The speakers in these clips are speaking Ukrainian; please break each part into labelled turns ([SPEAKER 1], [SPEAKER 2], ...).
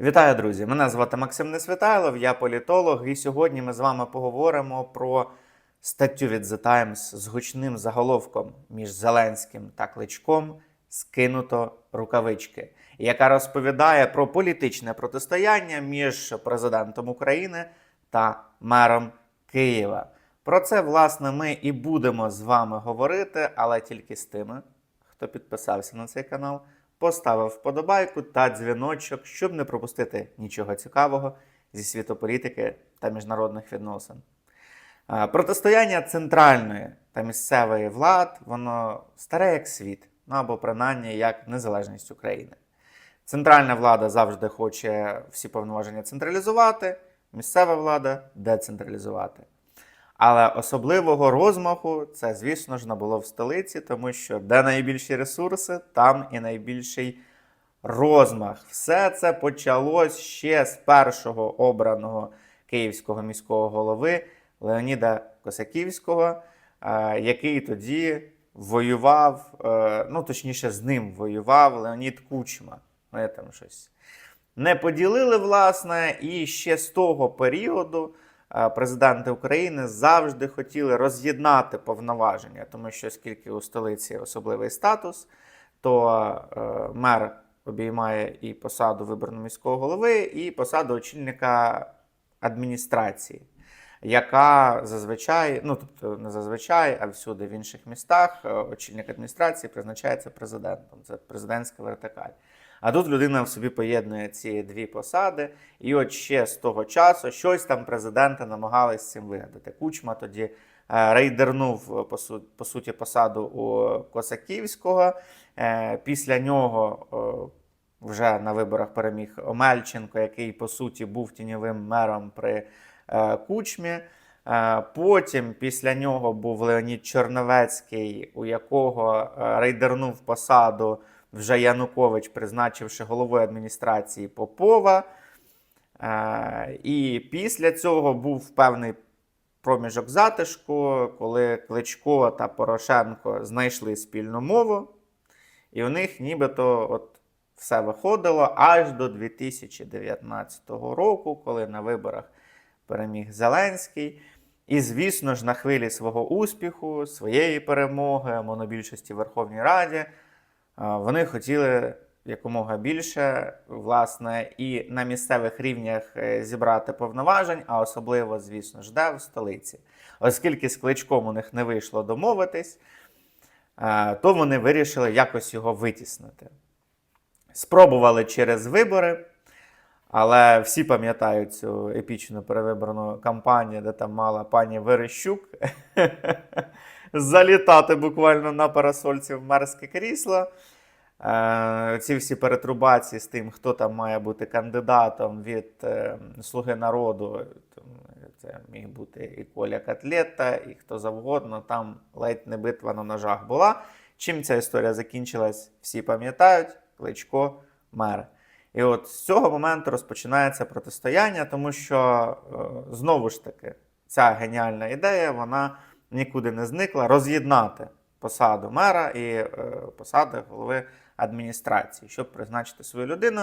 [SPEAKER 1] Вітаю, друзі! Мене звати Максим Несвітайлов, я політолог, і сьогодні ми з вами поговоримо про статтю від The Times з гучним заголовком між Зеленським та Кличком скинуто рукавички, яка розповідає про політичне протистояння між президентом України та мером Києва. Про це, власне, ми і будемо з вами говорити, але тільки з тими, хто підписався на цей канал, поставив вподобайку та дзвіночок, щоб не пропустити нічого цікавого зі світу політики та міжнародних відносин. Протистояння центральної та місцевої влад, воно старе як світ, ну або принаймні як незалежність України. Центральна влада завжди хоче всі повноваження централізувати, місцева влада децентралізувати. Але особливого розмаху це, звісно ж, набуло в столиці, тому що де найбільші ресурси, там і найбільший розмах. Все це почалось ще з першого обраного київського міського голови Леоніда Косаківського, е, який тоді воював, е, ну точніше, з ним воював Леонід Кучма. Вони там щось не поділили, власне, і ще з того періоду президенти України завжди хотіли роз'єднати повноваження, тому що оскільки у столиці особливий статус, то е, мер обіймає і посаду виборного міського голови, і посаду очільника адміністрації, яка зазвичай, ну тобто не зазвичай, а всюди в інших містах е, очільник адміністрації призначається президентом. Це президентська вертикаль. А тут людина в собі поєднує ці дві посади, і от ще з того часу щось там президенти намагались з цим вигадати. Кучма тоді е, рейдернув е, по, суті посаду у Косаківського. Е, Після нього вже на виборах переміг Омельченко, який по суті був тіньовим мером при Кучмі. Потім після нього був Леонід Чорновецький, у якого рейдернув посаду вже Янукович, призначивши головою адміністрації Попова. Е, І після цього був певний проміжок затишку, коли Кличко та Порошенко знайшли спільну мову, і у них нібито от все виходило аж до 2019 року, коли на виборах переміг Зеленський. І, звісно ж, на хвилі свого успіху, своєї перемоги, монобільшості в Верховній Раді, вони хотіли якомога більше, власне, і на місцевих рівнях е, зібрати повноважень, а особливо, звісно ж, де в столиці. Оскільки з кличком у них не вийшло домовитись, е, то вони вирішили якось його витіснити. Спробували через вибори, але всі пам'ятають цю епічну перевиборну кампанію, де там мала пані Верещук залітати буквально на парасольці в мерське крісло. Е, Ці всі перетрубації з тим, хто там має бути кандидатом від е, Слуги народу. Це міг бути і Коля Котлета, і хто завгодно. Там ледь не битва на ножах була. Чим ця історія закінчилась, всі пам'ятають. Кличко мер. І от з цього моменту розпочинається протистояння, тому що е, знову ж таки ця геніальна ідея вона нікуди не зникла роз'єднати посаду мера і е, посади голови адміністрації, щоб призначити свою людину.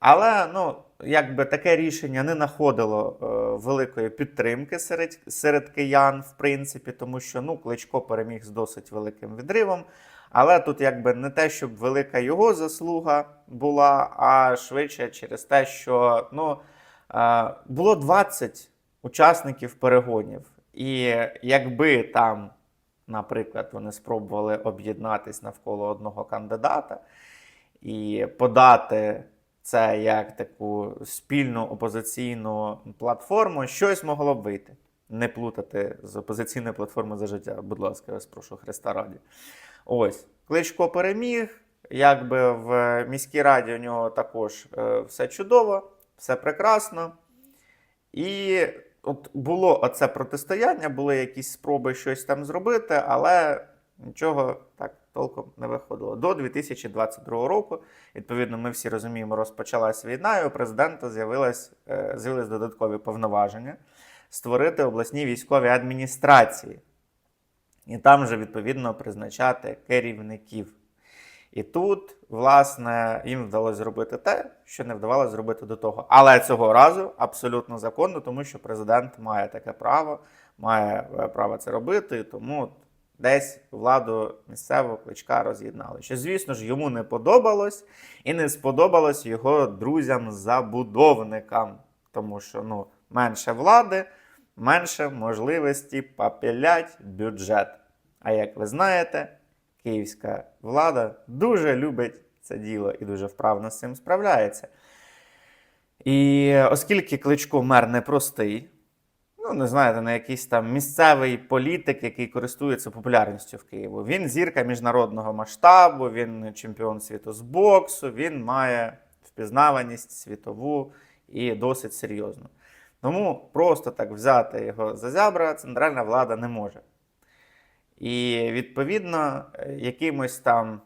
[SPEAKER 1] Але ну, якби таке рішення не знаходило е, великої підтримки серед, серед киян, в принципі, тому що ну, Кличко переміг з досить великим відривом. Але тут якби не те, щоб велика його заслуга була, а швидше через те, що ну, е, було 20 учасників перегонів. І якби там, наприклад, вони спробували об'єднатись навколо одного кандидата і подати це як таку спільну опозиційну платформу, щось могло б вийти. Не плутати з опозиційною платформою за життя, будь ласка, я вас прошу Христа раді. Ось, Кличко переміг. Якби в міській раді у нього також е, все чудово, все прекрасно. І от було оце протистояння, були якісь спроби щось там зробити, але нічого так толком не виходило. До 2022 року, відповідно, ми всі розуміємо, розпочалась війна, і у президента е, з'явились додаткові повноваження створити обласні військові адміністрації. І там же, відповідно, призначати керівників. І тут, власне, їм вдалося зробити те, що не вдавалося зробити до того. Але цього разу абсолютно законно, тому що президент має таке право, має е, право це робити. Тому десь владу місцевого кличка роз'єднали. Що, звісно ж, йому не подобалось, і не сподобалось його друзям-забудовникам, тому що ну, менше влади, менше можливості попілять бюджет. А як ви знаєте, київська влада дуже любить це діло і дуже вправно з цим справляється. І оскільки Кличко мер непростий, ну, не знаєте, не якийсь там місцевий політик, який користується популярністю в Києві. Він зірка міжнародного масштабу, він чемпіон світу з боксу, він має впізнаваність світову і досить серйозну. Тому просто так взяти його за зябра центральна влада не може. І відповідно, е, якимось там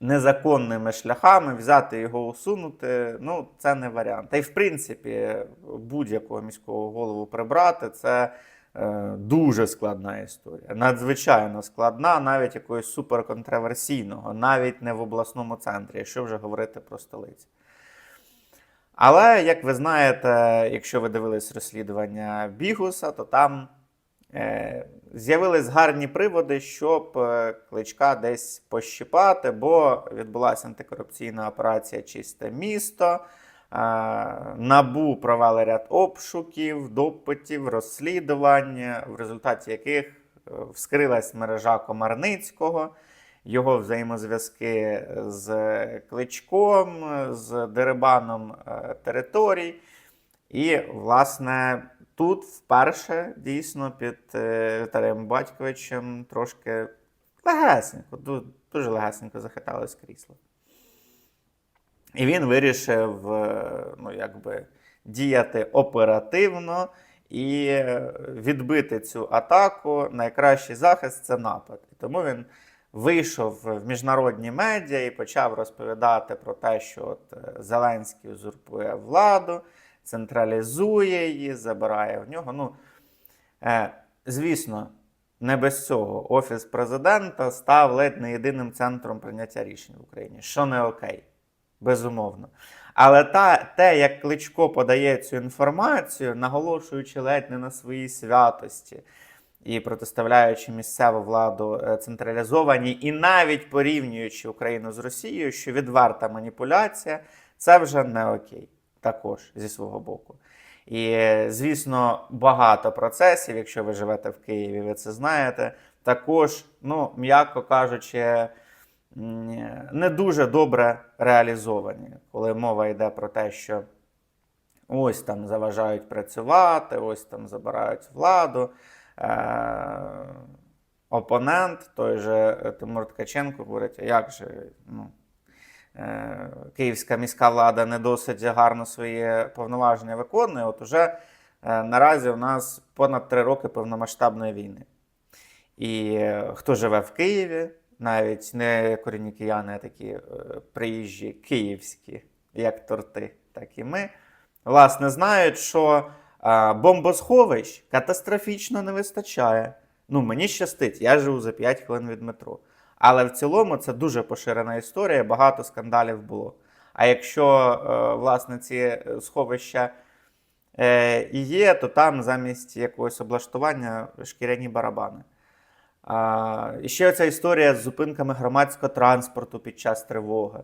[SPEAKER 1] незаконними шляхами взяти його усунути, ну, це не варіант. Та й в принципі, будь-якого міського голову прибрати це е, дуже складна історія. Надзвичайно складна, навіть якогось суперконтроверсійного, навіть не в обласному центрі, якщо вже говорити про столицю. Але, як ви знаєте, якщо ви дивились розслідування Бігуса, то там з'явились гарні приводи, щоб е, кличка десь пощипати, бо відбулася антикорупційна операція Чисте місто. Е, Набу провели ряд обшуків, допитів, розслідувань, в результаті яких е, вскрилась мережа Комарницького, його взаємозв'язки з Кличком, з дерибаном е, територій. І, власне, тут вперше дійсно під е, Віталієм Батьковичем трошки легесенько, дуже легесенько захиталось крісло. І він вирішив е, ну, якби, діяти оперативно і е, відбити цю атаку. Найкращий захист це напад. І тому він вийшов в міжнародні медіа і почав розповідати про те, що от Зеленський узурпує владу, централізує її, забирає в нього. Ну, е, звісно, не без цього офіс президента став ледь не єдиним центром прийняття рішень в Україні, що не окей, безумовно. Але та, те, як Кличко подає цю інформацію, наголошуючи ледь не на своїй святості і протиставляючи місцеву владу е, централізованій, і навіть порівнюючи Україну з Росією, що відверта маніпуляція, це вже не окей, також зі свого боку. І, звісно, багато процесів, якщо ви живете в Києві, ви це знаєте, також, ну, м'яко кажучи, не дуже добре реалізовані, коли мова йде про те, що ось там заважають працювати, ось там забирають владу. Е- опонент, той же е, Тимур Ткаченко, говорить, а як же ну, київська міська влада не досить гарно свої повноваження виконує. От уже е, наразі у нас понад три роки повномасштабної війни. І е, хто живе в Києві, навіть не корінні кияни, а такі е, приїжджі київські, як торти, так і ми, власне, знають, що е, бомбосховищ катастрофічно не вистачає. Ну, мені щастить, я живу за 5 хвилин від метро. Але в цілому це дуже поширена історія, багато скандалів було. А якщо е, власне ці е, сховища е, і є, то там замість якогось облаштування шкіряні барабани. І ще оця історія з зупинками громадського транспорту під час тривоги.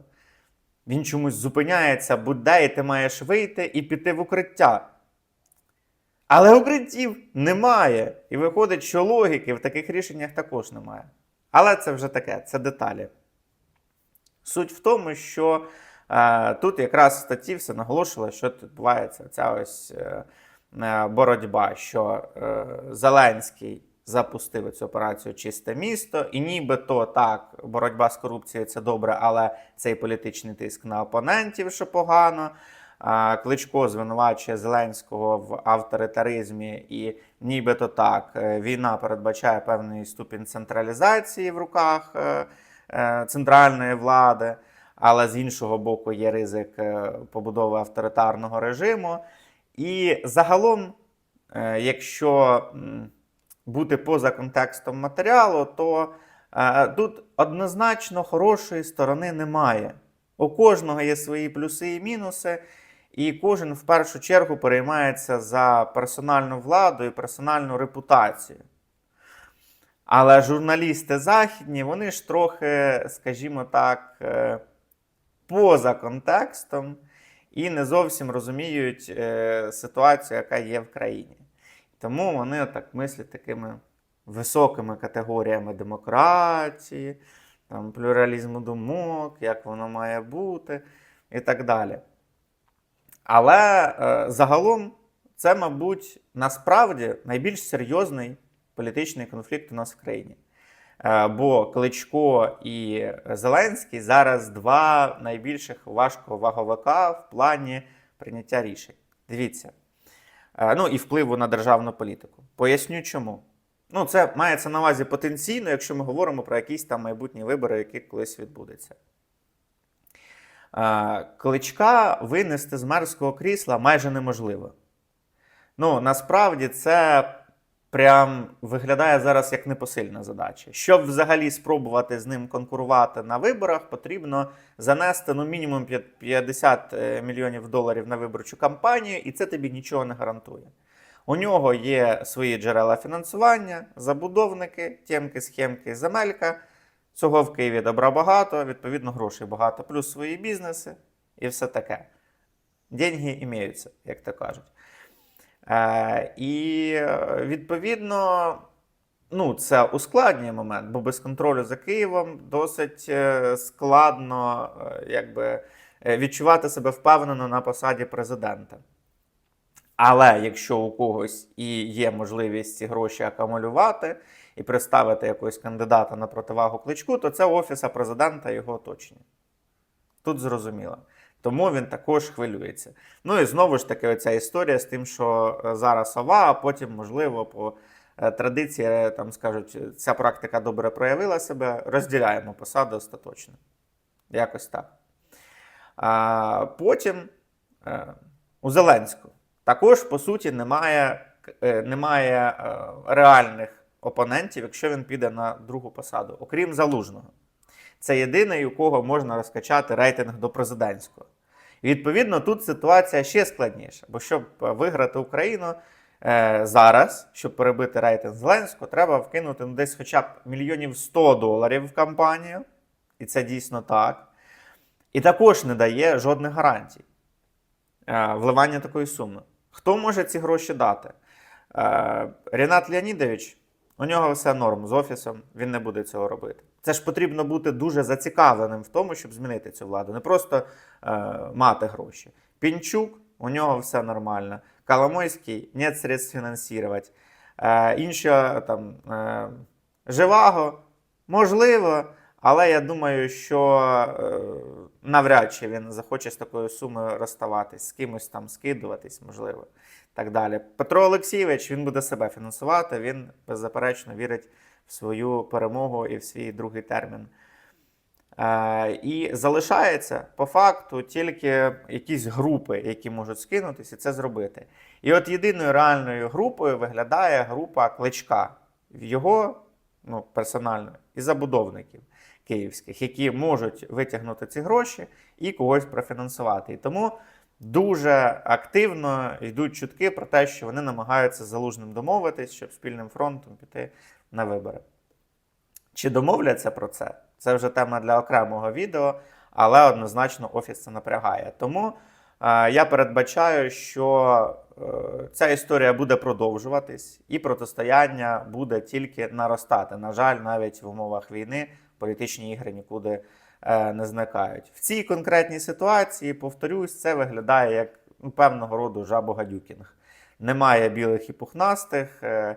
[SPEAKER 1] Він чомусь зупиняється, будь-де, ти маєш вийти і піти в укриття. Але укриттів немає. І виходить, що логіки в таких рішеннях також немає. Але це вже таке, це деталі. Суть в тому, що е, тут якраз в статті все наголошувало, що відбувається ця ось е, е, боротьба, що е, Зеленський запустив цю операцію Чисте місто, і нібито так, боротьба з корупцією це добре, але цей політичний тиск на опонентів, що погано. А, Кличко звинувачує Зеленського в авторитаризмі, і нібито так, е, війна передбачає певний ступінь централізації в руках е, е, центральної влади, але з іншого боку є ризик побудови авторитарного режиму. І загалом, якщо бути поза контекстом матеріалу, то Тут однозначно хорошої сторони немає. У кожного є свої плюси і мінуси, і кожен в першу чергу переймається за персональну владу і персональну репутацію. Але журналісти західні, вони ж трохи, скажімо так, е, поза контекстом і не зовсім розуміють е, ситуацію, яка є в країні. Тому вони так мислять такими високими категоріями демократії, там, плюралізму думок, як воно має бути і так далі. Але е, загалом це, мабуть, насправді найбільш серйозний політичний конфлікт у нас в країні. Е, бо Кличко і Зеленський зараз два найбільших важковаговика в плані прийняття рішень. Дивіться. Е, Ну і впливу на державну політику. Поясню чому. Ну, це мається на увазі потенційно, якщо ми говоримо про якісь там майбутні вибори, які колись відбудуться. Е, Кличка винести з мерського крісла майже неможливо. Ну, насправді це прям виглядає зараз як непосильна задача. Щоб взагалі спробувати з ним конкурувати на виборах, потрібно занести ну, мінімум 50 е, мільйонів доларів на виборчу кампанію, і це тобі нічого не гарантує. У нього є свої джерела фінансування, забудовники, тємки, схемки, земелька. Цього в Києві добра багато, відповідно, грошей багато, плюс свої бізнеси і все таке. Деньги імеються, як то кажуть. Е, і відповідно, ну, це ускладнює момент, бо без контролю за Києвом досить е, складно е, якби, е, відчувати себе впевнено на посаді президента. Але якщо у когось і є можливість ці гроші акумулювати і представити якогось кандидата на противагу кличку, то це офіса президента і його оточення. Тут зрозуміло. Тому він також хвилюється. Ну і знову ж таки, оця історія з тим, що е, зараз ова, а потім, можливо, по е, традиції е, там скажуть, ця практика добре проявила себе, розділяємо посади остаточно. Якось так. А, потім у Зеленського також, по суті, немає, немає реальних опонентів, якщо він піде на другу посаду, окрім залужного. Це єдиний, у кого можна розкачати рейтинг до президентського. І відповідно тут ситуація ще складніша, бо щоб е, виграти Україну е, зараз, щоб перебити рейтинг Зеленського, треба вкинути ну, десь хоча б мільйонів 100 доларів в кампанію, і це дійсно так. І також не дає жодних гарантій е, вливання такої суми. Хто може ці гроші дати? Е, Рінат Леонідович, у нього все норм з офісом, він не буде цього робити. Це ж потрібно бути дуже зацікавленим в тому, щоб змінити цю владу, не просто е, мати гроші. Пінчук, у нього все нормально. Коломойський нет средств фінансувати. Е, інші там е, Живаго, можливо, але я думаю, що е, навряд чи він захоче з такою сумою розставатись, з кимось там скидуватись, можливо, так далі. Петро Олексійович він буде себе фінансувати, він беззаперечно вірить в свою перемогу і в свій другий термін. Е, і залишається по факту тільки якісь групи, які можуть скинутися і це зробити. І от єдиною реальною групою виглядає група кличка в його ну, персонально і забудовників київських, які можуть витягнути ці гроші і когось профінансувати. І тому дуже активно йдуть чутки про те, що вони намагаються з залужним домовитись, щоб спільним фронтом піти на вибори. Чи домовляться про це? Це вже тема для окремого відео, але однозначно офіс це напрягає. Тому е, я передбачаю, що е, ця історія буде продовжуватись, і протистояння буде тільки наростати. На жаль, навіть в умовах війни політичні ігри нікуди не зникають. В цій конкретній ситуації, повторюсь, це виглядає як ну, певного роду жабогадюкінг. Немає білих і пухнастих, е,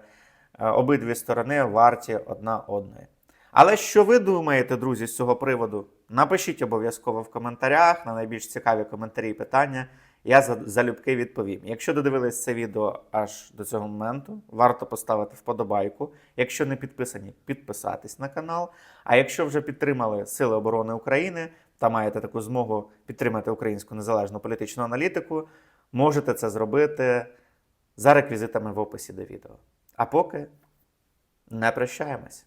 [SPEAKER 1] е, обидві сторони варті одна одної. Але що ви думаєте, друзі, з цього приводу? Напишіть обов'язково в коментарях на найбільш цікаві коментарі і питання. Я за- залюбки відповім. Якщо додивились це відео аж до цього моменту, варто поставити вподобайку. Якщо не підписані, підписатись на канал. А якщо вже підтримали Сили оборони України та маєте таку змогу підтримати українську незалежну політичну аналітику, можете це зробити за реквізитами в описі до відео. А поки не прощаємось.